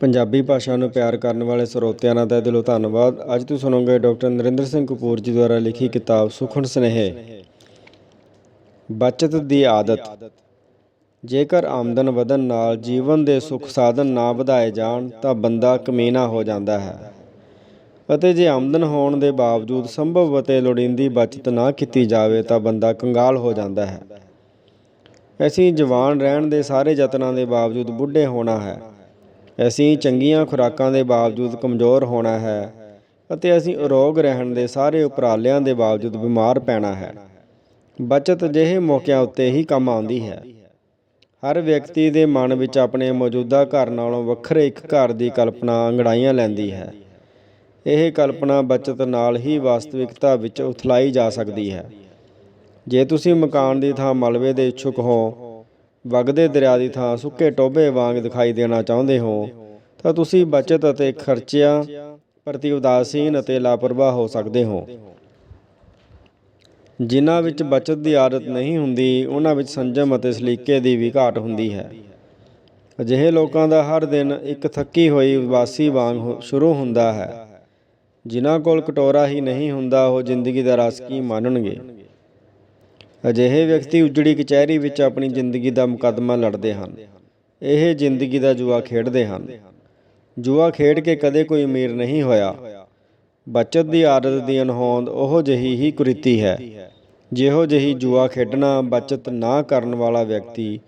ਪੰਜਾਬੀ ਭਾਸ਼ਾ ਨੂੰ ਪਿਆਰ ਕਰਨ ਵਾਲੇ ਸਰੋਤਿਆਂ ਦਾ ਤਹਿ ਦਿਲੋਂ ਧੰਨਵਾਦ। ਅੱਜ ਤੁਸੀਂ ਸੁਣੋਗੇ ਡਾਕਟਰ ਨਰਿੰਦਰ ਸਿੰਘ ਕਪੂਰ ਜੀ ਦੁਆਰਾ ਲਿਖੀ ਕਿਤਾਬ ਸੁਖਣ ਸੁਨੇਹੇ। ਬਚਤ ਦੀ ਆਦਤ। ਜੇਕਰ ਆਮਦਨ ਵਧਣ ਨਾਲ ਜੀਵਨ ਦੇ ਸੁੱਖ ਸਾਧਨ ਨਾ ਵਧਾਏ ਜਾਣ, ਤਾਂ ਬੰਦਾ ਕਮੀਨਾ ਹੋ ਜਾਂਦਾ ਹੈ। ਅਤੇ ਜੇ ਆਮਦਨ ਹੋਣ ਦੇ ਬਾਵਜੂਦ ਸੰਭਵ ਅਤੇ ਲੋੜੀਂਦੀ ਬਚਤ ਨਾ ਕੀਤੀ ਜਾਵੇ, ਤਾਂ ਬੰਦਾ ਕੰਗਾਲ ਹੋ ਜਾਂਦਾ ਹੈ। ਅਸੀਂ ਜਵਾਨ ਰਹਿਣ ਦੇ ਸਾਰੇ ਯਤਨਾਂ ਦੇ ਬਾਵਜੂਦ ਬੁੱਢੇ ਹੋਣਾ ਹੈ। ਅਸੀਂ ਚੰਗੀਆਂ ਖੁਰਾਕਾਂ ਦੇ ਬਾਵਜੂਦ ਕਮਜ਼ੋਰ ਹੋਣਾ ਹੈ ਅਤੇ ਅਸੀਂ ਅਰੋਗ ਰਹਿਣ ਦੇ ਸਾਰੇ ਉਪਰਾਲਿਆਂ ਦੇ ਬਾਵਜੂਦ ਬਿਮਾਰ ਪੈਣਾ ਹੈ। ਬਚਤ ਅਜਿਹੇ ਮੌਕਿਆਂ ਉੱਤੇ ਹੀ ਕੰਮ ਆਉਂਦੀ ਹੈ। ਹਰ ਵਿਅਕਤੀ ਦੇ ਮਨ ਵਿੱਚ ਆਪਣੇ ਮੌਜੂਦਾ ਘਰ ਨਾਲੋਂ ਵੱਖਰੇ ਇੱਕ ਘਰ ਦੀ ਕਲਪਨਾ ਅੰਗੜਾਈਆਂ ਲੈਂਦੀ ਹੈ। ਇਹ ਕਲਪਨਾ ਬਚਤ ਨਾਲ ਹੀ ਵਾਸਤਵਿਕਤਾ ਵਿੱਚ ਉਥਲਾਈ ਜਾ ਸਕਦੀ ਹੈ। ਜੇ ਤੁਸੀਂ ਮਕਾਨ ਦੀ ਥਾਂ ਮਲਬੇ ਦੇ ਇੱਛੁਕ ਹੋ ਵਗਦੇ ਦਰਿਆ ਦੀ ਥਾਂ ਸੁੱਕੇ ਟੋਭੇ ਵਾਂਗ ਦਿਖਾਈ ਦੇਣਾ ਚਾਹੁੰਦੇ ਹੋ, ਤਾਂ ਤੁਸੀਂ ਬਚਤ ਅਤੇ ਖਰਚਿਆਂ ਪ੍ਰਤੀ ਉਦਾਸੀਨ ਅਤੇ ਲਾਪਰਵਾਹ ਹੋ ਸਕਦੇ ਹੋ। ਜਿਨ੍ਹਾਂ ਵਿੱਚ ਬਚਤ ਦੀ ਆਦਤ ਨਹੀਂ ਹੁੰਦੀ, ਉਹਨਾਂ ਵਿੱਚ ਸੰਜਮ ਅਤੇ ਸਲੀਕੇ ਦੀ ਵੀ ਘਾਟ ਹੁੰਦੀ ਹੈ। ਅਜਿਹੇ ਲੋਕਾਂ ਦਾ ਹਰ ਦਿਨ ਇੱਕ ਥੱਕੀ ਹੋਈ ਵਾਸੀ ਵਾਂਗ ਸ਼ੁਰੂ ਹੁੰਦਾ ਹੈ। ਜਿਨ੍ਹਾਂ ਕੋਲ ਕਟੋਰਾ ਹੀ ਨਹੀਂ ਹੁੰਦਾ, ਉਹ ਜ਼ਿੰਦਗੀ ਦਾ ਰਸ ਕੀ ਮੰਨਣਗੇ? ਅਜਿਹੇ ਵਿਅਕਤੀ ਉਜੜੀ ਕਚਹਿਰੀ ਵਿੱਚ ਆਪਣੀ ਜ਼ਿੰਦਗੀ ਦਾ ਮੁਕੱਦਮਾ ਲੜਦੇ ਹਨ। ਇਹ ਜ਼ਿੰਦਗੀ ਦਾ ਜੂਆ ਖੇਡਦੇ ਹਨ। ਜੂਆ ਖੇਡ ਕੇ ਕਦੇ ਕੋਈ ਅਮੀਰ ਨਹੀਂ ਹੋਇਆ। ਬਚਤ ਦੀ ਆਦਤ ਦੀ ਅਨਹੋਂਦ ਉਹ ਜਹੀ ਹੀ ਕੁਰੀਤੀ ਹੈ, ਜਿਹੋ ਜਹੀ ਜੂਆ ਖੇਡਣਾ ਬਚਤ ਨਾ ਕਰਨ ਵਾਲਾ ਵਿਅਕਤੀ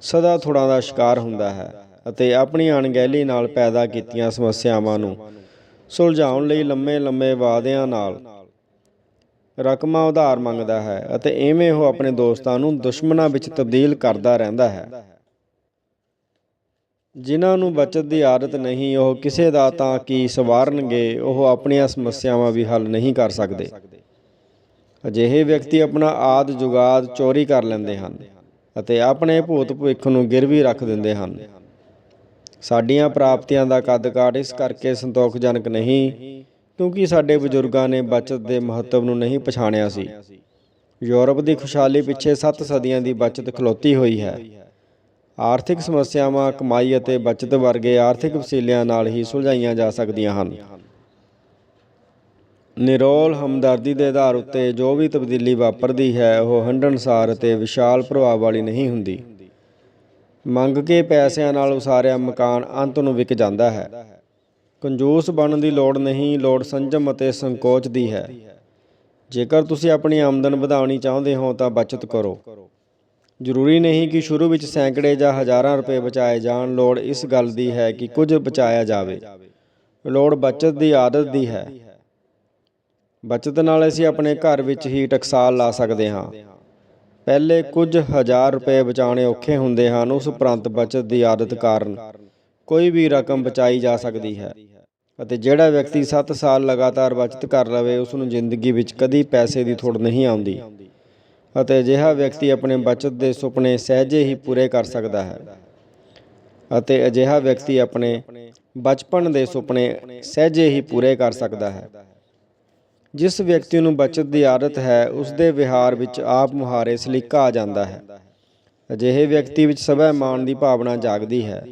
ਸਦਾ ਥੋੜਾਂ ਦਾ ਸ਼ਿਕਾਰ ਹੁੰਦਾ ਹੈ ਅਤੇ ਆਪਣੀ ਅਣਗਹਿਲੀ ਨਾਲ ਪੈਦਾ ਕੀਤੀਆਂ ਸਮੱਸਿਆਵਾਂ ਨੂੰ ਸੁਲਝਾਉਣ ਲਈ ਲੰਮੇ ਲੰਮੇ ਵਾਅਦਿਆਂ ਨਾਲ ਰਕਮਾਂ ਉਧਾਰ ਮੰਗਦਾ ਹੈ ਅਤੇ ਐਵੇਂ ਉਹ ਆਪਣੇ ਦੋਸਤਾਂ ਨੂੰ ਦੁਸ਼ਮਣਾਂ ਵਿੱਚ ਤਬਦੀਲ ਕਰਦਾ ਰਹਿੰਦਾ ਹੈ। ਜਿਨ੍ਹਾਂ ਨੂੰ ਬਚਤ ਦੀ ਆਦਤ ਨਹੀਂ, ਉਹ ਕਿਸੇ ਦਾ ਤਾਂ ਕੀ ਸਵਾਰਨਗੇ, ਉਹ ਆਪਣੀਆਂ ਸਮੱਸਿਆਵਾਂ ਵੀ ਹੱਲ ਨਹੀਂ ਕਰ ਸਕਦੇ। ਅਜਿਹੇ ਵਿਅਕਤੀ ਆਪਣਾ ਆਦ ਜੁਗਾਦ ਚੋਰੀ ਕਰ ਲੈਂਦੇ ਹਨ ਅਤੇ ਆਪਣੇ ਭੂਤ ਭਵਿੱਖ ਨੂੰ ਗਿਰਵੀ ਰੱਖ ਦਿੰਦੇ ਹਨ। ਸਾਡੀਆਂ ਪ੍ਰਾਪਤੀਆਂ ਦਾ ਕੱਦ ਕਾਠ ਇਸ ਕਰਕੇ ਸੰਤੋਖਜਨਕ ਨਹੀਂ ਕਿਉਂਕਿ ਸਾਡੇ ਬਜ਼ੁਰਗਾਂ ਨੇ ਬਚਤ ਦੇ ਮਹੱਤਵ ਨੂੰ ਨਹੀਂ ਪਛਾਣਿਆ ਸੀ। ਯੂਰਪ ਦੀ ਖੁਸ਼ਹਾਲੀ ਪਿੱਛੇ 7 ਸਦੀਆਂ ਦੀ ਬਚਤ ਖਲੋਤੀ ਹੋਈ ਹੈ। ਆਰਥਿਕ ਸਮੱਸਿਆਵਾਂ, ਕਮਾਈ ਅਤੇ ਬਚਤ ਵਰਗੇ ਆਰਥਿਕ ਵਸੀਲਿਆਂ ਨਾਲ ਹੀ ਸੁਲਝਾਈਆਂ ਜਾ ਸਕਦੀਆਂ ਹਨ। ਨਿਰੋਲ ਹਮਦਰਦੀ ਦੇ ਆਧਾਰ ਉੱਤੇ ਜੋ ਵੀ ਤਬਦੀਲੀ ਵਾਪਰਦੀ ਹੈ, ਉਹ ਹੰਢਣਸਾਰ ਅਤੇ ਵਿਸ਼ਾਲ ਪ੍ਰਭਾਵ ਵਾਲੀ ਨਹੀਂ ਹੁੰਦੀ। ਮੰਗ ਕੇ ਪੈਸਿਆਂ ਨਾਲ ਉਸਾਰਿਆ ਮਕਾਨ ਅੰਤ ਨੂੰ ਵਿਕ ਜਾਂਦਾ ਹੈ। ਕੰਜੂਸ ਬਣਨ ਦੀ ਲੋੜ ਨਹੀਂ, ਲੋੜ ਸੰਜਮ ਅਤੇ ਸੰਕੋਚ ਦੀ ਹੈ। ਜੇਕਰ ਤੁਸੀਂ ਆਪਣੀ ਆਮਦਨ ਵਧਾਉਣੀ ਚਾਹੁੰਦੇ ਹੋ ਤਾਂ ਬਚਤ ਕਰੋ। ਜ਼ਰੂਰੀ ਨਹੀਂ ਕਿ ਸ਼ੁਰੂ ਵਿੱਚ ਸੈਂਕੜੇ ਜਾਂ ਹਜ਼ਾਰਾਂ ਰੁਪਏ ਬਚਾਏ ਜਾਣ, ਲੋੜ ਇਸ ਗੱਲ ਦੀ ਹੈ ਕਿ ਕੁਝ ਬਚਾਇਆ ਜਾਵੇ। ਲੋੜ ਬਚਤ ਦੀ ਆਦਤ ਦੀ ਹੈ। ਬਚਤ ਨਾਲ ਅਸੀਂ ਆਪਣੇ ਘਰ ਵਿੱਚ ਹੀ ਟਕਸਾਲ ਲਾ ਸਕਦੇ ਹਾਂ। ਪਹਿਲੇ ਕੁਝ ਹਜ਼ਾਰ ਰੁਪਏ ਬਚਾਉਣੇ ਔਖੇ ਹੁੰਦੇ ਹਨ, ਉਸ ਉਪਰੰਤ ਬਚਤ ਦੀ ਆਦਤ ਕਾਰਨ। ਕੋਈ ਵੀ ਰਕਮ ਬਚਾਈ ਜਾ ਸਕਦੀ ਹੈ ਅਤੇ ਜਿਹੜਾ ਵਿਅਕਤੀ 7 ਸਾਲ ਲਗਾਤਾਰ ਬਚਤ ਕਰ ਲਵੇ ਉਸ ਨੂੰ ਜ਼ਿੰਦਗੀ ਵਿੱਚ ਕਦੀ ਪੈਸੇ ਦੀ ਥੋੜ ਨਹੀਂ ਆਉਂਦੀ ਅਤੇ ਅਜਿਹਾ ਵਿਅਕਤੀ ਆਪਣੇ ਬਚਤ ਦੇ ਸੁਪਨੇ ਸਹਿਜੇ ਹੀ ਪੂਰੇ ਕਰ ਸਕਦਾ ਹੈ ਅਤੇ ਅਜਿਹਾ ਵਿਅਕਤੀ ਆਪਣੇ ਬਚਪਨ ਦੇ ਸੁਪਨੇ ਸਹਿਜੇ ਹੀ ਪੂਰੇ ਕਰ ਸਕਦਾ ਹੈ। ਜਿਸ ਵਿਅਕਤੀ ਨੂੰ ਬਚਤ ਦੀ ਆਦਤ ਹੈ ਉਸ ਦੇ ਵਿਹਾਰ ਵਿੱਚ ਆਪ ਮੁਹਾਰੇ ਸਲੀਕਾ ਆ ਜਾਂਦਾ ਹੈ। ਅਜਿਹੇ ਵਿਅਕਤੀ ਵਿੱਚ ਸਵੈ ਮਾਣ ਦੀ ਭਾਵਨਾ ਜਾਗਦੀ ਹੈ।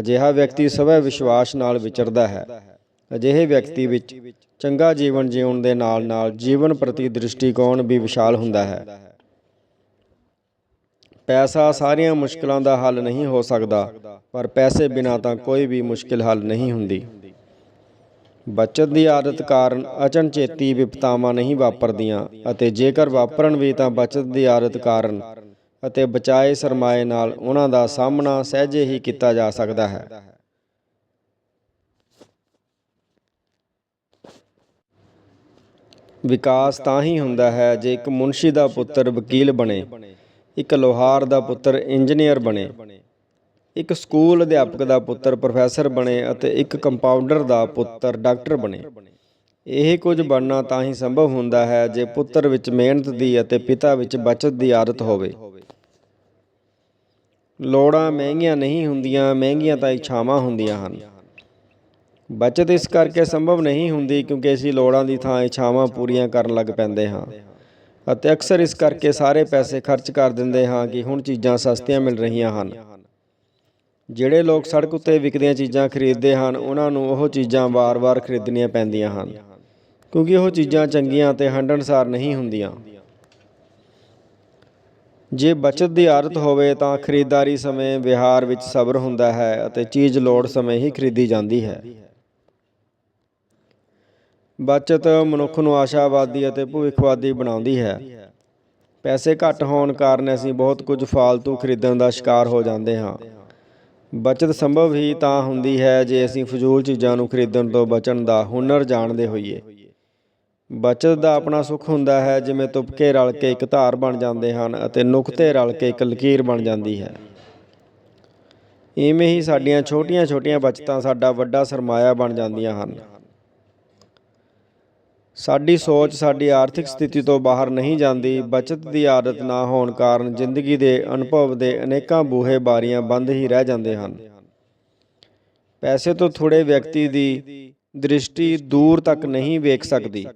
ਅਜਿਹਾ ਵਿਅਕਤੀ ਸਵੈ ਵਿਸ਼ਵਾਸ ਨਾਲ ਵਿਚਰਦਾ ਹੈ। ਅਜਿਹੇ ਵਿਅਕਤੀ ਵਿੱਚ ਚੰਗਾ ਜੀਵਨ ਜਿਉਣ ਦੇ ਨਾਲ-ਨਾਲ ਜੀਵਨ ਪ੍ਰਤੀ ਦ੍ਰਿਸ਼ਟੀਕੋਣ ਵੀ ਵਿਸ਼ਾਲ ਹੁੰਦਾ ਹੈ। ਪੈਸਾ ਸਾਰੀਆਂ ਮੁਸ਼ਕਲਾਂ ਦਾ ਹੱਲ ਨਹੀਂ ਹੋ ਸਕਦਾ, ਪਰ ਪੈਸੇ ਬਿਨਾਂ ਤਾਂ ਕੋਈ ਵੀ ਮੁਸ਼ਕਿਲ ਹੱਲ ਨਹੀਂ ਹੁੰਦੀ। ਬਚਤ ਦੀ ਆਦਤ ਕਾਰਨ ਅਚਨਚੇਤੀ ਵਿਪਤਾਵਾਂ ਨਹੀਂ ਵਾਪਰਦੀਆਂ ਅਤੇ ਜੇਕਰ ਵਾਪਰਨ ਵੀ ਤਾਂ ਬਚਤ ਦੀ ਆਦਤ ਕਾਰਨ ਅਤੇ ਬਚਾਏ ਸਰਮਾਏ ਨਾਲ ਉਹਨਾਂ ਦਾ ਸਾਹਮਣਾ ਸਹਿਜੇ ਹੀ ਕੀਤਾ ਜਾ ਸਕਦਾ ਹੈ। ਵਿਕਾਸ ਤਾਂ ਹੀ ਹੁੰਦਾ ਹੈ ਜੇ ਇੱਕ ਮੁਨਸ਼ੀ ਦਾ ਪੁੱਤਰ ਵਕੀਲ ਬਣੇ, ਇੱਕ ਲੋਹਾਰ ਦਾ ਪੁੱਤਰ ਇੰਜੀਨੀਅਰ ਬਣੇ, ਇੱਕ ਸਕੂਲ ਅਧਿਆਪਕ ਦਾ ਪੁੱਤਰ ਪ੍ਰੋਫੈਸਰ ਬਣੇ ਅਤੇ ਇੱਕ ਕੰਪਾਊਂਡਰ ਦਾ ਪੁੱਤਰ ਡਾਕਟਰ ਬਣੇ। ਇਹ ਕੁਝ ਬਣਨਾ ਤਾਂ ਹੀ ਸੰਭਵ ਹੁੰਦਾ ਹੈ ਜੇ ਪੁੱਤਰ ਵਿੱਚ ਮਿਹਨਤ ਦੀ ਅਤੇ ਪਿਤਾ ਵਿੱਚ ਬਚਤ ਦੀ ਆਦਤ ਹੋਵੇ। ਲੋੜਾਂ ਮਹਿੰਗੀਆਂ ਨਹੀਂ ਹੁੰਦੀਆਂ, ਮਹਿੰਗੀਆਂ ਤਾਂ ਇੱਛਾਵਾਂ ਹੁੰਦੀਆਂ ਹਨ। ਬਚਤ ਇਸ ਕਰਕੇ ਸੰਭਵ ਨਹੀਂ ਹੁੰਦੀ ਕਿਉਂਕਿ ਅਸੀਂ ਲੋੜਾਂ ਦੀ ਥਾਂ ਇੱਛਾਵਾਂ ਪੂਰੀਆਂ ਕਰਨ ਲੱਗ ਪੈਂਦੇ ਹਾਂ। ਅਤੇ ਅਕਸਰ ਇਸ ਕਰਕੇ ਸਾਰੇ ਪੈਸੇ ਖਰਚ ਕਰ ਦਿੰਦੇ ਹਾਂ ਕਿ ਹੁਣ ਚੀਜ਼ਾਂ ਸਸਤੀਆਂ ਮਿਲ ਰਹੀਆਂ ਹਨ। ਜਿਹੜੇ ਲੋਕ ਸੜਕ ਉੱਤੇ ਵਿਕਦੀਆਂ ਚੀਜ਼ਾਂ ਖਰੀਦਦੇ ਹਨ, ਉਹਨਾਂ ਨੂੰ ਉਹ ਚੀਜ਼ਾਂ ਵਾਰ-ਵਾਰ ਖਰੀਦਣੀਆਂ ਪੈਂਦੀਆਂ ਹਨ। ਕਿਉਂਕਿ ਉਹ ਚੀਜ਼ਾਂ ਚੰਗੀਆਂ ਅਤੇ ਹੰਢਣਸਾਰ ਨਹੀਂ ਹੁੰਦੀਆਂ। ਜੇ ਬਚਤ ਦੀ ਆਦਤ ਹੋਵੇ ਤਾਂ ਖਰੀਦਦਾਰੀ ਸਮੇਂ ਵਿਹਾਰ ਵਿੱਚ ਸਬਰ ਹੁੰਦਾ ਹੈ ਅਤੇ ਚੀਜ਼ ਲੋੜ ਸਮੇਂ ਹੀ ਖਰੀਦੀ ਜਾਂਦੀ ਹੈ। ਬਚਤ ਮਨੁੱਖ ਨੂੰ ਆਸ਼ਾਵਾਦੀ ਅਤੇ ਭਵਿੱਖਵਾਦੀ ਬਣਾਉਂਦੀ ਹੈ। ਪੈਸੇ ਘੱਟ ਹੋਣ ਕਾਰਨ ਅਸੀਂ ਬਹੁਤ ਕੁਝ ਫਾਲਤੂ ਖਰੀਦਣ ਦਾ ਸ਼ਿਕਾਰ ਹੋ ਜਾਂਦੇ ਹਾਂ। ਬਚਤ ਸੰਭਵ ਹੀ ਤਾਂ ਹੁੰਦੀ ਹੈ ਜੇ ਅਸੀਂ ਫਜ਼ੂਲ ਚੀਜ਼ਾਂ ਨੂੰ ਖਰੀਦਣ ਤੋਂ ਬਚਣ ਦਾ ਹੁਨਰ ਜਾਣਦੇ ਹੋਈਏ। ਬਚਤ ਦਾ ਆਪਣਾ ਸੁੱਖ ਹੁੰਦਾ ਹੈ, ਜਿਵੇਂ ਤੁਪਕੇ ਰਲ ਕੇ ਇੱਕ ਧਾਰ ਬਣ ਜਾਂਦੇ ਹਨ ਅਤੇ ਨੁਕਤੇ ਰਲ ਕੇ ਇੱਕ ਲਕੀਰ ਬਣ ਜਾਂਦੀ ਹੈ। ਇਵੇਂ ਹੀ ਸਾਡੀਆਂ ਛੋਟੀਆਂ-ਛੋਟੀਆਂ ਬਚਤਾਂ ਸਾਡਾ ਵੱਡਾ ਸਰਮਾਇਆ ਬਣ ਜਾਂਦੀਆਂ ਹਨ। ਸਾਡੀ ਸੋਚ, ਸਾਡੀ ਆਰਥਿਕ ਸਥਿਤੀ ਤੋਂ ਬਾਹਰ ਨਹੀਂ ਜਾਂਦੀ, ਬਚਤ ਦੀ ਆਦਤ ਨਾ ਹੋਣ ਕਾਰਨ ਜ਼ਿੰਦਗੀ ਦੇ ਅਨੁਭਵ ਦੇ ਅਨੇਕਾਂ ਬੂਹੇ ਬਾਰੀਆਂ ਬੰਦ ਹੀ ਰਹਿ ਜਾਂਦੇ ਹਨ। ਪੈਸੇ ਤੋਂ ਥੋੜੇ ਵਿਅਕਤੀ ਦੀ ਦ੍ਰਿਸ਼ਟੀ ਦੂਰ ਤੱਕ ਨਹੀਂ ਵੇਖ ਸਕਦੀ।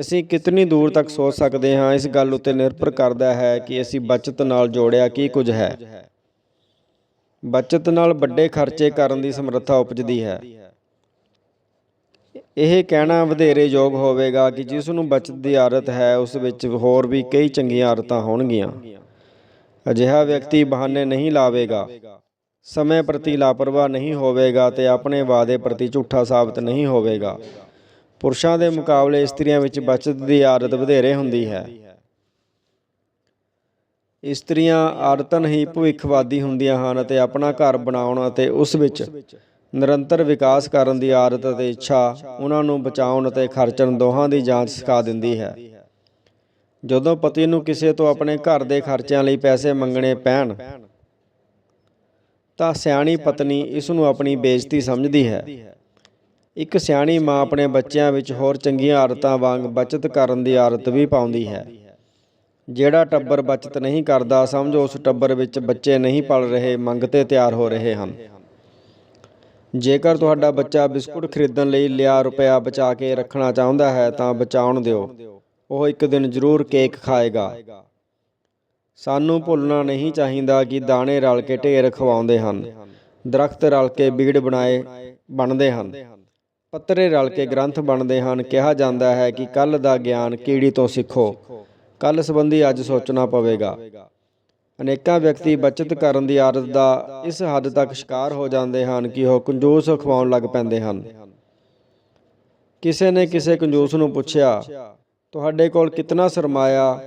ਅਸੀਂ ਕਿਤਨੀ ਦੂਰ ਤੱਕ ਸੋਚ ਸਕਦੇ ਹਾਂ, ਇਸ ਗੱਲ ਉੱਤੇ ਨਿਰਭਰ ਕਰਦਾ ਹੈ ਕਿ ਅਸੀਂ ਬਚਤ ਨਾਲ ਜੋੜਿਆ ਕੀ ਕੁਝ ਹੈ। ਬਚਤ ਨਾਲ ਵੱਡੇ ਖਰਚੇ ਕਰਨ ਦੀ ਸਮਰੱਥਾ ਉਪਜਦੀ ਹੈ। ਇਹ ਕਹਿਣਾ ਵਧੇਰੇ ਯੋਗ ਹੋਵੇਗਾ ਕਿ ਜਿਸ ਨੂੰ ਬਚਤ ਦੀ ਆਦਤ ਹੈ, ਉਸ ਵਿੱਚ ਹੋਰ ਵੀ ਕਈ ਚੰਗੀਆਂ ਆਦਤਾਂ ਹੋਣਗੀਆਂ। ਅਜਿਹਾ ਵਿਅਕਤੀ ਬਹਾਨੇ ਨਹੀਂ ਲਾਵੇਗਾ। ਸਮੇਂ ਪ੍ਰਤੀ ਲਾਪਰਵਾਹ ਨਹੀਂ ਹੋਵੇਗਾ ਤੇ ਆਪਣੇ ਵਾਅਦੇ ਪ੍ਰਤੀ ਝੂਠਾ ਸਾਬਤ ਨਹੀਂ ਹੋਵੇਗਾ। ਪੁਰਸ਼ਾਂ ਦੇ ਮੁਕਾਬਲੇ ਇਸਤਰੀਆਂ ਵਿੱਚ ਬਚਤ ਦੀ ਆਦਤ ਵਧੇਰੇ ਹੁੰਦੀ ਹੈ। ਇਸਤਰੀਆਂ ਆਦਤਨ ਹੀ ਭਵਿੱਖਵਾਦੀ ਹੁੰਦੀਆਂ ਹਨ ਅਤੇ ਆਪਣਾ ਘਰ ਬਣਾਉਣ ਅਤੇ ਉਸ ਵਿੱਚ ਨਿਰੰਤਰ ਵਿਕਾਸ ਕਰਨ ਦੀ ਆਦਤ ਅਤੇ ਇੱਛਾ ਉਹਨਾਂ ਨੂੰ ਬਚਾਉਣ ਅਤੇ ਖਰਚਣ ਦੋਹਾਂ ਦੀ ਜਾਂਚ ਸਿਖਾ ਦਿੰਦੀ ਹੈ। ਜਦੋਂ ਪਤੀ ਨੂੰ ਕਿਸੇ ਤੋਂ ਆਪਣੇ ਘਰ ਦੇ ਖਰਚਿਆਂ ਲਈ ਪੈਸੇ ਮੰਗਣੇ ਪੈਣ, ਤਾਂ ਸਿਆਣੀ ਪਤਨੀ ਇਸ ਨੂੰ ਆਪਣੀ ਬੇਇੱਜ਼ਤੀ ਸਮਝਦੀ ਹੈ। ਇੱਕ ਸਿਆਣੀ ਮਾਂ ਆਪਣੇ ਬੱਚਿਆਂ ਵਿੱਚ ਹੋਰ ਚੰਗੀਆਂ ਆਦਤਾਂ ਵਾਂਗ ਬਚਤ ਕਰਨ ਦੀ ਆਦਤ ਵੀ ਪਾਉਂਦੀ ਹੈ। ਜਿਹੜਾ ਟੱਬਰ ਬਚਤ ਨਹੀਂ ਕਰਦਾ, ਸਮਝੋ ਉਸ ਟੱਬਰ ਵਿੱਚ ਬੱਚੇ ਨਹੀਂ ਪਲ ਰਹੇ ਮੰਗਤੇ ਤਿਆਰ ਹੋ ਰਹੇ ਹਨ। ਜੇਕਰ ਤੁਹਾਡਾ ਬੱਚਾ ਬਿਸਕੁਟ ਖਰੀਦਣ ਲਈ ਲਿਆ ਰੁਪਇਆ ਬਚਾ ਕੇ ਰੱਖਣਾ ਚਾਹੁੰਦਾ ਹੈ, ਤਾਂ ਬਚਾਉਣ ਦਿਓ। ਉਹ ਇੱਕ ਦਿਨ ਜ਼ਰੂਰ ਕੇਕ ਖਾਏਗਾ। ਸਾਨੂੰ ਭੁੱਲਣਾ ਨਹੀਂ ਚਾਹੀਦਾ ਕਿ ਦਾਣੇ ਰਲ ਕੇ ਢੇਰ ਖਵਾਉਂਦੇ ਹਨ, ਦਰਖਤ ਰਲ ਕੇ ਬੀੜ ਬਣਾਏ, ਬਣਦੇ ਹਨ। ਪੱਤਰੇ ਰਲ ਕੇ ਗ੍ਰੰਥ ਬਣਦੇ ਹਨ। ਕਿਹਾ ਜਾਂਦਾ ਹੈ ਕਿ ਕੱਲ ਦਾ ਗਿਆਨ ਕੀੜੀ ਤੋਂ ਸਿੱਖੋ? ਕੱਲ ਸੰਬੰਧੀ ਅੱਜ ਸੋਚਣਾ ਪਵੇਗਾ। ਅਨੇਕਾਂ ਵਿਅਕਤੀ ਬਚਤ ਕਰਨ ਦੀ ਆਦਤ ਦਾ ਇਸ ਹੱਦ ਤੱਕ ਸ਼ਿਕਾਰ ਹੋ ਜਾਂਦੇ ਹਨ ਕਿ ਉਹ ਕੰਜੂਸ ਖਵਾਉਣ ਲੱਗ ਪੈਂਦੇ ਹਨ। ਕਿਸੇ ਨੇ ਕਿਸੇ ਕੰਜੂਸ ਨੂੰ ਪੁੱਛਿਆ, ਤੁਹਾਡੇ ਕੋਲ ਕਿੰਨਾ ਸਰਮਾਇਆ?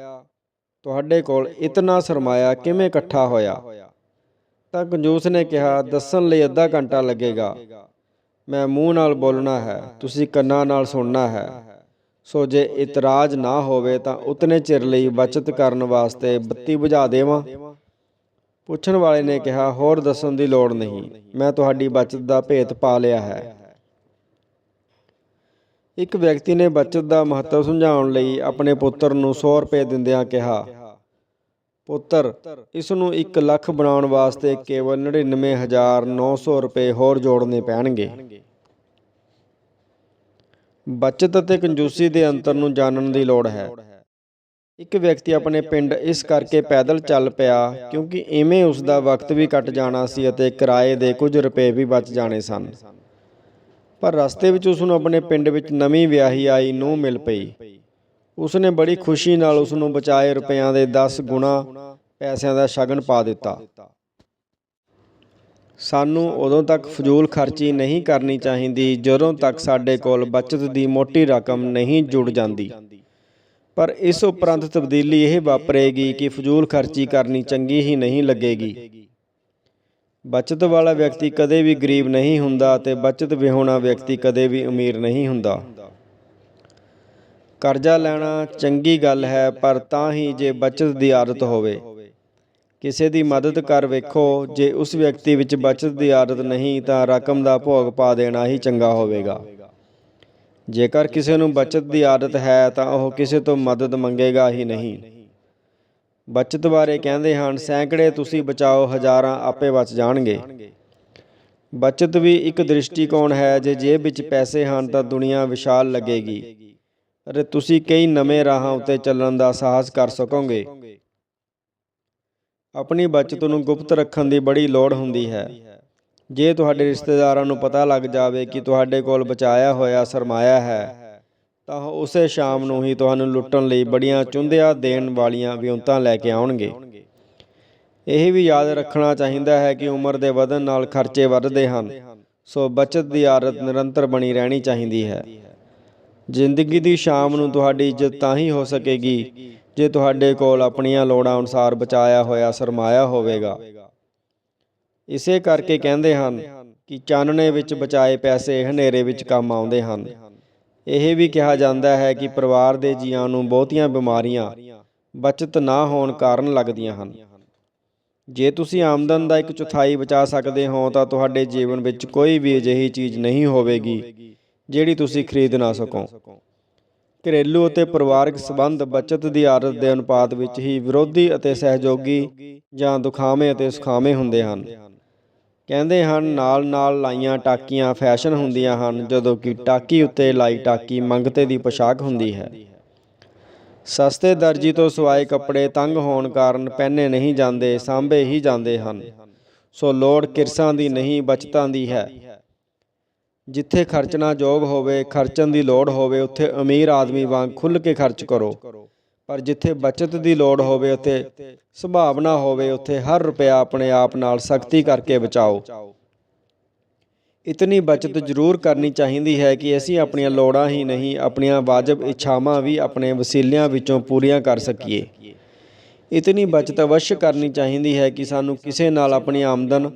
ਤੁਹਾਡੇ ਕੋਲ ਇਤਨਾ ਸਰਮਾਇਆ ਕਿਵੇਂ ਇਕੱਠਾ ਹੋਇਆ? ਤਾਂ ਕੰਜੂਸ ਨੇ ਕਿਹਾ, ਦੱਸਣ ਲਈ ਅੱਧਾ ਘੰਟਾ ਲੱਗੇਗਾ। ਮੈਂ ਮੂੰਹ ਨਾਲ ਬੋਲਣਾ ਹੈ, ਤੁਸੀਂ ਕੰਨਾਂ ਨਾਲ ਸੁਣਨਾ ਹੈ। ਸੋ ਜੇ ਇਤਰਾਜ਼ ਨਾ ਹੋਵੇ ਤਾਂ ਉਤਨੇ ਚਿਰ ਲਈ ਬਚਤ ਕਰਨ ਵਾਸਤੇ ਬੱਤੀ ਬੁਝਾ ਦੇਵਾਂ। ਪੁੱਛਣ ਵਾਲੇ ਨੇ ਕਿਹਾ, ਹੋਰ ਦੱਸਣ ਦੀ ਲੋੜ ਨਹੀਂ, ਮੈਂ ਤੁਹਾਡੀ ਬਚਤ ਦਾ ਭੇਤ ਪਾ ਲਿਆ ਹੈ। ਇੱਕ ਵਿਅਕਤੀ ਨੇ ਬਚਤ ਦਾ ਮਹੱਤਵ ਸਮਝਾਉਣ ਲਈ ਆਪਣੇ ਪੁੱਤਰ ਨੂੰ 100 ਰੁਪਏ ਦਿੰਦਿਆਂ ਕਿਹਾ ਪੁੱਤਰ ਇਸ ਨੂੰ 1 ਲੱਖ ਬਣਾਉਣ ਵਾਸਤੇ ਕੇਵਲ 99900 ਰੁਪਏ ਹੋਰ ਜੋੜਨੇ ਪੈਣਗੇ। ਬਚਤ ਅਤੇ ਕੰਜੂਸੀ ਦੇ ਅੰਤਰ ਨੂੰ ਜਾਣਨ ਦੀ ਲੋੜ ਹੈ। ਇੱਕ ਵਿਅਕਤੀ ਆਪਣੇ ਪਿੰਡ ਇਸ ਕਰਕੇ ਪੈਦਲ ਚੱਲ ਪਿਆ ਕਿਉਂਕਿ ਇਵੇਂ ਉਸ ਦਾ ਵਕਤ ਵੀ ਕੱਟ ਜਾਣਾ ਸੀ ਅਤੇ ਕਿਰਾਏ ਦੇ ਕੁਝ ਰੁਪਏ ਵੀ ਬਚ ਜਾਣੇ ਸਨ। ਪਰ ਰਸਤੇ ਵਿੱਚ ਉਸ ਨੂੰ ਆਪਣੇ ਪਿੰਡ ਵਿੱਚ ਨਵੀਂ ਵਿਆਹੀ ਆਈ ਨੂੰ ਮਿਲ ਪਈ। ਉਸ ਨੇ ਬੜੀ ਖੁਸ਼ੀ ਨਾਲ ਉਸ ਨੂੰ ਬਚਾਏ ਰੁਪਿਆਂ ਦੇ 10 ਗੁਣਾ ਪੈਸਿਆਂ ਦਾ ਸ਼ਗਨ ਪਾ ਦਿੱਤਾ। ਸਾਨੂੰ ਉਦੋਂ ਤੱਕ ਫਜ਼ੂਲ ਖਰਚੀ ਨਹੀਂ ਕਰਨੀ ਚਾਹੀਦੀ, ਜਦੋਂ ਤੱਕ ਸਾਡੇ ਕੋਲ ਬਚਤ ਦੀ ਮੋਟੀ ਰਕਮ ਨਹੀਂ ਜੁੜ ਜਾਂਦੀ। ਪਰ ਇਸ ਉਪਰੰਤ ਤਬਦੀਲੀ ਇਹ ਵਾਪਰੇਗੀ ਕਿ ਫਜ਼ੂਲ ਖਰਚੀ ਕਰਨੀ ਚੰਗੀ ਹੀ ਨਹੀਂ ਲੱਗੇਗੀ। ਬਚਤ ਵਾਲਾ ਵਿਅਕਤੀ ਕਦੇ ਵੀ ਗਰੀਬ ਨਹੀਂ ਹੁੰਦਾ ਤੇ ਬਚਤ ਵਿਹੋਣਾ ਵਿਅਕਤੀ ਕਦੇ ਵੀ ਅਮੀਰ ਨਹੀਂ ਹੁੰਦਾ। ਕਰਜ਼ਾ ਲੈਣਾ ਚੰਗੀ ਗੱਲ ਹੈ, ਪਰ ਤਾਂ ਹੀ ਜੇ ਬਚਤ ਦੀ ਆਦਤ ਹੋਵੇ। ਕਿਸੇ ਦੀ ਮਦਦ ਕਰ ਵੇਖੋ, ਜੇ ਉਸ ਵਿਅਕਤੀ ਵਿੱਚ ਬਚਤ ਦੀ ਆਦਤ ਨਹੀਂ, ਤਾਂ ਰਕਮ ਦਾ ਭੋਗ ਪਾ ਦੇਣਾ ਹੀ ਚੰਗਾ ਹੋਵੇਗਾ। ਜੇਕਰ ਕਿਸੇ ਨੂੰ ਬਚਤ ਦੀ ਆਦਤ ਹੈ, ਤਾਂ ਉਹ ਕਿਸੇ ਤੋਂ ਮਦਦ ਮੰਗੇਗਾ ਹੀ ਨਹੀਂ। ਬਚਤ ਬਾਰੇ ਕਹਿੰਦੇ ਹਨ, ਸੈਂਕੜੇ ਤੁਸੀਂ ਬਚਾਓ, ਹਜ਼ਾਰਾਂ ਆਪੇ ਬਚ ਜਾਣਗੇ। ਬਚਤ ਵੀ ਇੱਕ ਦ੍ਰਿਸ਼ਟੀਕੋਣ ਹੈ, ਜੇ ਜੇਬ ਵਿੱਚ ਪੈਸੇ ਹਨ, ਤਾਂ ਦੁਨੀਆ ਵਿਸ਼ਾਲ ਲੱਗੇਗੀ। ਅਤੇ ਤੁਸੀਂ ਕਈ ਨਵੇਂ ਰਾਹਾਂ ਉੱਤੇ ਚੱਲਣ ਦਾ ਸਾਹਸ ਕਰ ਸਕੋਗੇ। ਆਪਣੀ ਬਚਤ ਨੂੰ ਗੁਪਤ ਰੱਖਣ ਦੀ ਬੜੀ ਲੋੜ ਹੁੰਦੀ ਹੈ। ਜੇ ਤੁਹਾਡੇ ਰਿਸ਼ਤੇਦਾਰਾਂ ਨੂੰ ਪਤਾ ਲੱਗ ਜਾਵੇ ਕਿ ਤੁਹਾਡੇ ਕੋਲ ਬਚਾਇਆ ਹੋਇਆ ਸਰਮਾਇਆ ਹੈ, ਤਾਂ ਉਹ ਉਸੇ ਸ਼ਾਮ ਨੂੰ ਹੀ ਤੁਹਾਨੂੰ ਲੁੱਟਣ ਲਈ ਬੜੀਆਂ ਚੁੰਦਿਆ ਦੇਣ ਵਾਲੀਆਂ ਵਿਉਂਤਾਂ ਲੈ ਕੇ ਆਉਣਗੇ। ਇਹ ਵੀ ਯਾਦ ਰੱਖਣਾ ਚਾਹੀਦਾ ਹੈ ਕਿ ਉਮਰ ਦੇ ਵਧਣ ਨਾਲ ਖਰਚੇ ਵੱਧਦੇ ਹਨ, ਸੋ ਬਚਤ ਦੀ ਆਦਤ ਨਿਰੰਤਰ ਬਣੀ ਰਹਿਣੀ ਚਾਹੀਦੀ ਹੈ। ਜ਼ਿੰਦਗੀ ਦੀ ਸ਼ਾਮ ਨੂੰ ਤੁਹਾਡੀ ਇੱਜ਼ਤ ਤਾਂ ਹੀ ਹੋ ਸਕੇਗੀ, ਜੇ ਤੁਹਾਡੇ ਕੋਲ ਆਪਣੀਆਂ ਲੋੜਾਂ ਅਨੁਸਾਰ ਬਚਾਇਆ ਹੋਇਆ ਸਰਮਾਇਆ ਹੋਵੇਗਾ। ਇਸੇ ਕਰਕੇ ਕਹਿੰਦੇ ਹਨ ਕਿ ਚਾਨਣੇ ਵਿੱਚ ਬਚਾਏ ਪੈਸੇ ਹਨੇਰੇ ਵਿੱਚ ਕੰਮ ਆਉਂਦੇ ਹਨ। ਇਹ ਵੀ ਕਿਹਾ ਜਾਂਦਾ ਹੈ ਕਿ ਪਰਿਵਾਰ ਦੇ ਜੀਆਂ ਨੂੰ ਬਹੁਤੀਆਂ ਬਿਮਾਰੀਆਂ ਬਚਤ ਨਾ ਹੋਣ ਕਾਰਨ ਲੱਗਦੀਆਂ ਹਨ। ਜੇ ਤੁਸੀਂ ਆਮਦਨ ਦਾ ਇੱਕ ਚੌਥਾਈ ਬਚਾ ਸਕਦੇ ਹੋ ਤਾਂ ਤੁਹਾਡੇ ਜੀਵਨ ਵਿੱਚ ਕੋਈ ਵੀ ਅਜਿਹੀ ਚੀਜ਼ ਨਹੀਂ ਹੋਵੇਗੀ। ਜਿਹੜੀ ਤੁਸੀਂ ਖਰੀਦ ਨਾ ਸਕੋ। ਘਰੇਲੂ ਅਤੇ ਪਰਿਵਾਰਕ ਸੰਬੰਧ ਬਚਤ ਦੀ ਆਦਤ ਦੇ ਅਨੁਪਾਤ ਵਿੱਚ ਹੀ ਵਿਰੋਧੀ ਅਤੇ ਸਹਿਯੋਗੀ ਜਾਂ ਦੁਖਾਵੇਂ ਅਤੇ ਸੁਖਾਵੇਂ ਹੁੰਦੇ ਹਨ। ਕਹਿੰਦੇ ਹਨ, ਨਾਲ-ਨਾਲ ਲਾਈਆਂ ਟਾਕੀਆਂ ਫੈਸ਼ਨ ਹੁੰਦੀਆਂ ਹਨ, ਜਦੋਂ ਕਿ ਟਾਕੀ ਉੱਤੇ ਲਾਈ ਟਾਕੀ ਮੰਗਤੇ ਦੀ ਪੋਸ਼ਾਕ ਹੁੰਦੀ ਹੈ। ਸਸਤੇ ਦਰਜੀ ਤੋਂ ਸਿਵਾਏ ਕੱਪੜੇ ਤੰਗ ਹੋਣ ਕਾਰਨ ਪਹਿਨੇ ਨਹੀਂ ਜਾਂਦੇ, ਸਾਂਭੇ ਹੀ ਜਾਂਦੇ ਹਨ। ਸੋ ਲੋੜ ਕਿਰਸਾਂ ਦੀ ਨਹੀਂ, ਬਚਤਾਂ ਦੀ ਹੈ। ਜਿੱਥੇ ਖਰਚਣਾ ਯੋਗ ਹੋਵੇ, ਖਰਚਣ ਦੀ ਲੋੜ ਹੋਵੇ, ਉੱਥੇ ਅਮੀਰ ਆਦਮੀ ਵਾਂਗ ਖੁੱਲ੍ਹ ਕੇ ਖਰਚ ਕਰੋ। ਪਰ ਜਿੱਥੇ ਬਚਤ ਦੀ ਲੋੜ ਹੋਵੇ, ਉੱਥੇ ਸੁਭਾਵਨਾ ਹੋਵੇ, ਉੱਥੇ ਹਰ ਰੁਪਿਆ ਆਪਣੇ ਆਪ ਨਾਲ ਸਖਤੀ ਕਰਕੇ ਬਚਾਓ। ਇਤਨੀ ਬਚਤ ਜ਼ਰੂਰ ਕਰਨੀ ਚਾਹੀਦੀ ਹੈ ਕਿ ਅਸੀਂ ਆਪਣੀਆਂ ਲੋੜਾਂ ਹੀ ਨਹੀਂ, ਆਪਣੀਆਂ ਵਾਜਬ ਇੱਛਾਵਾਂ ਵੀ ਆਪਣੇ ਵਸੀਲਿਆਂ ਵਿੱਚੋਂ ਪੂਰੀਆਂ ਕਰ ਸਕੀਏ। ਇਤਨੀ ਬਚਤ ਅਵਸ਼ ਕਰਨੀ ਚਾਹੀਦੀ ਹੈ ਕਿ ਸਾਨੂੰ ਕਿਸੇ ਨਾਲ ਆਪਣੀ ਆਮਦਨ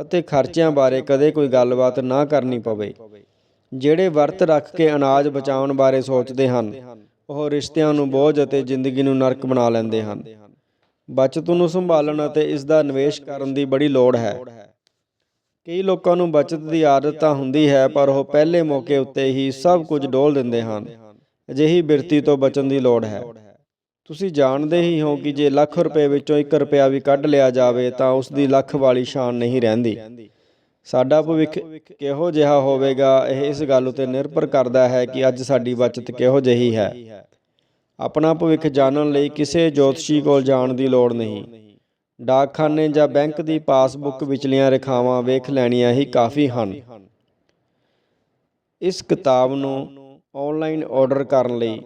ਅਤੇ ਖਰਚਿਆਂ ਬਾਰੇ ਕਦੇ ਕੋਈ ਗੱਲਬਾਤ ਨਾ ਕਰਨੀ ਪਵੇ। ਜਿਹੜੇ ਵਰਤ ਰੱਖ ਕੇ ਅਨਾਜ ਬਚਾਉਣ ਬਾਰੇ ਸੋਚਦੇ ਹਨ, ਉਹ ਰਿਸ਼ਤਿਆਂ ਨੂੰ ਬੋਝ ਅਤੇ ਜ਼ਿੰਦਗੀ ਨੂੰ ਨਰਕ ਬਣਾ ਲੈਂਦੇ ਹਨ। ਬਚਤ ਨੂੰ ਸੰਭਾਲਣ ਅਤੇ ਇਸ ਦਾ ਨਿਵੇਸ਼ ਕਰਨ ਦੀ ਬੜੀ ਲੋੜ ਹੈ। ਕਈ ਲੋਕਾਂ ਨੂੰ ਬਚਤ ਦੀ ਆਦਤ ਤਾਂ ਹੁੰਦੀ ਹੈ, ਪਰ ਉਹ ਪਹਿਲੇ ਮੌਕੇ ਉੱਤੇ ਹੀ ਸਭ ਕੁਝ ਡੋਲ ਦਿੰਦੇ ਹਨ। ਅਜਿਹੀ ਬਿਰਤੀ ਤੋਂ ਬਚਣ ਦੀ ਲੋੜ ਹੈ। ਤੁਸੀਂ ਜਾਣਦੇ ਹੀ ਹੋ ਕਿ ਜੇ ਲੱਖ ਰੁਪਏ ਵਿੱਚੋਂ 1 ਰੁਪਿਆ ਵੀ ਕੱਢ ਲਿਆ ਜਾਵੇ ਤਾਂ ਉਸ ਦੀ ਲੱਖ ਵਾਲੀ ਸ਼ਾਨ ਨਹੀਂ ਰਹਿੰਦੀ। ਸਾਡਾ ਭਵਿੱਖ ਕਿਹੋ ਜਿਹਾ ਹੋਵੇਗਾ? ਇਹ ਇਸ ਗੱਲ ਉਤੇ ਨਿਰਭਰ ਕਰਦਾ ਹੈ ਕਿ ਅੱਜ ਸਾਡੀ ਬਚਤ ਕਿਹੋ ਜਿਹੀ ਹੈ। ਆਪਣਾ ਭਵਿੱਖ ਜਾਣਨ ਲਈ ਕਿਸੇ ਜੋਤਸ਼ੀ ਕੋਲ ਜਾਣ ਦੀ ਲੋੜ ਨਹੀਂ। ਡਾਕਖਾਨੇ ਜਾਂ ਬੈਂਕ ਦੀ ਪਾਸਬੁੱਕ ਵਿਚਲੀਆਂ ਰੇਖਾਵਾਂ ਵੇਖ ਲੈਣੀਆਂ ਹੀ ਕਾਫੀ ਹਨ। ਇਸ ਕਿਤਾਬ ਨੂੰ ਆਨਲਾਈਨ ਆਰਡਰ ਕਰਨ ਲਈ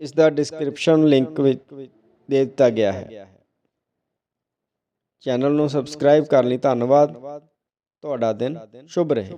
ਇਸ ਦਾ ਡਿਸਕ੍ਰਿਪਸ਼ਨ ਲਿੰਕ ਵਿੱਚ ਦੇ ਦਿੱਤਾ ਗਿਆ ਹੈ। ਚੈਨਲ ਨੂੰ ਸਬਸਕ੍ਰਾਈਬ ਕਰਨ ਲਈ ਧੰਨਵਾਦ। ਤੁਹਾਡਾ ਦਿਨ ਸ਼ੁਭ ਰਹੇ।